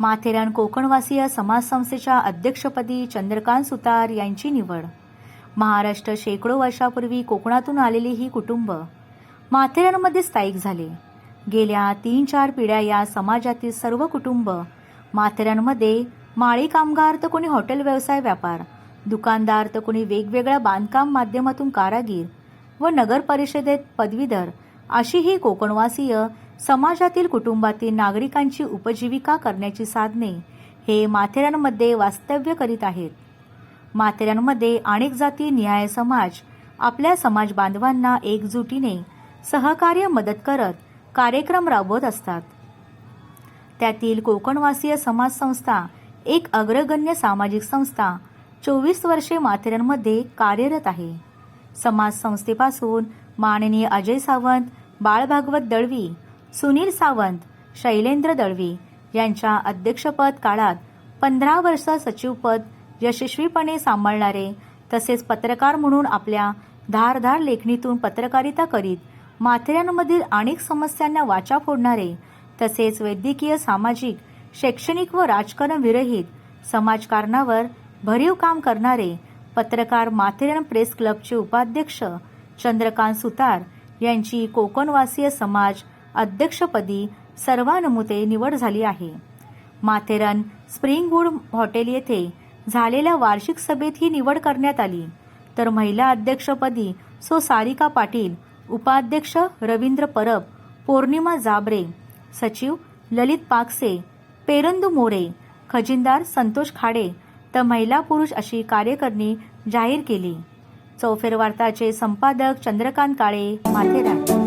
माथेरान कोकणवासीय समाजसंस्थेच्या अध्यक्षपदी चंद्रकांत सुतार यांची निवड. महाराष्ट्र शेकडो वर्षापूर्वी कोकणातून आलेली ही कुटुंब माथेरानमध्ये स्थायिक झाले. गेल्या तीन चार पिढ्या या समाजातील सर्व कुटुंब माथेरानमध्ये माळी कामगार तर कोणी हॉटेल व्यवसाय व्यापार दुकानदार तर कोणी वेगवेगळ्या बांधकाम माध्यमातून कारागीर व नगर परिषदेत पदवीधर अशी ही कोकणवासीय समाजातील कुटुंबातील नागरिकांची उपजीविका करण्याची साधने हे माथेरानमध्ये वास्तव्य करीत आहेत. माथेरानमध्ये अनेक जाती न्याय समाज आपल्या समाज बांधवांना एकजुटीने सहकार्य मदत करत कार्यक्रम राबवत असतात. त्यातील कोकणवासीय समाज संस्था एक अग्रगण्य सामाजिक संस्था चोवीस वर्षे माथेरानमध्ये कार्यरत आहे. समाज संस्थेपासून माननीय अजय सावंत बाळभागवत दळवी सुनील सावंत शैलेंद्र दळवी यांच्या अध्यक्षपद काळात पंधरा वर्ष सचिवपद यशस्वीपणे सांभाळणारे तसेच पत्रकार म्हणून आपल्या धारधार लेखणीतून पत्रकारिता करीत माथेरानमधील अनेक समस्यांना वाचा फोडणारे तसेच वैद्यकीय सामाजिक शैक्षणिक व राजकारण विरहित समाजकारणावर भरीव काम करणारे पत्रकार माथेरान प्रेस क्लबचे उपाध्यक्ष चंद्रकांत सुतार यांची कोकणवासीय समाज अध्यक्षपदी सर्वानुमते निवड झाली आहे. माथेरन स्प्रिंगवूड हॉटेल येथे झालेल्या वार्षिक सभेत ही निवड करण्यात आली. तर महिला अध्यक्षपदी सो सारिका पाटील उपाध्यक्ष रवींद्र परब पौर्णिमा जाबरे सचिव ललित पाकसे पेरंदू मोरे खजिनदार संतोष खाडे तर महिला पुरुष अशी कार्यकरणी जाहीर केली. चौफेर वार्ताचे संपादक चंद्रकांत काळे माथेरान.